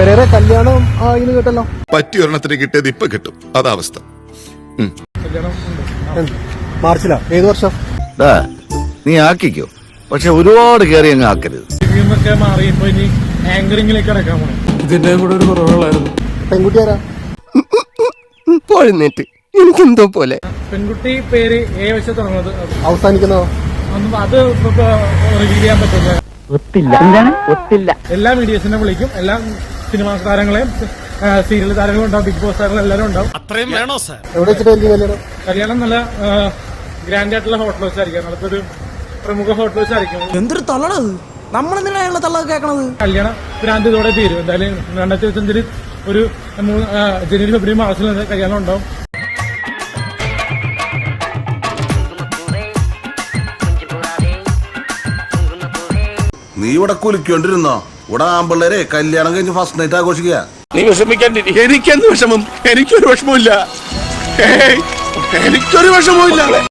Pereira കല്യാണം ആയിന്ന് കേട്ടല്ലോ. പറ്റിയ ഒരെണ്ണത്തിന് കിട്ടിയത് ഇപ്പൊ കിട്ടും. അതാ അവസ്ഥ. എന്ത്? മാർച്ചിലാ. ഏത് വർഷം? ദാ, നീ ആക്കിക്കോ. പക്ഷെ ഒരുപാട് കേറി അങ്ങ് ആക്കരുത്. ഇതിന്റെ കൂടെ ഒരു കുറവുകളായിരുന്നു. പെൺകുട്ടി ആരാ? പോഴുന്നേറ്റ് എനിക്കെന്തോ പോലെ. പെൺകുട്ടി പേര് ഏ വെച്ച് തുടങ്ങുന്നത്. അവസാനിക്കുന്നതോ അത് റിവീൽ ചെയ്യാൻ പറ്റില്ല. ഒത്തില്ല. എല്ലാ മീഡിയസിനെ വിളിക്കും. എല്ലാ സിനിമാ താരങ്ങളെ സീരിയൽ താരങ്ങളും ഉണ്ടാവും ബിഗ് ബോസ് താരങ്ങളും എല്ലാവരും ഉണ്ടാവും. അത്രയും എവിടെ വെച്ചിട്ടായിരിക്കും കല്യാണം? കല്യാണം നല്ല ഗ്രാൻഡ് ആയിട്ടുള്ള ഹോട്ടൽ വെച്ചായിരിക്കും നല്ലൊരു പ്രമുഖ ഹോട്ടൽ വെച്ചായിരിക്കും എന്തൊരു തള്ളണത് നമ്മളെന്തിനാ അയാളുടെ തള്ള കേൾക്കണത് കല്യാണം ഗ്രാൻഡ് ഇതോടെ തീരും. എന്തായാലും രണ്ടായിരത്തി ഇരുപത്തഞ്ചിൽ ഒരു മൂന്ന് ജനുവരി ഫെബ്രുവരി മാസത്തിൽ കല്യാണം ഉണ്ടാവും. നീ ഇവിടെ കുലിക്കൊണ്ടിരുന്നോ ഇവിടെ ആമ്പിള്ളേരെ കല്യാണം കഴിഞ്ഞ് ഫസ്റ്റ് നൈറ്റ് ആഘോഷിക്കുക. നീ വിഷമിക്കാണ്ടിരി എനിക്കെന്ത് വിഷമം? എനിക്കൊരു വിഷമമില്ല എനിക്കൊരു വിഷമവും ഇല്ല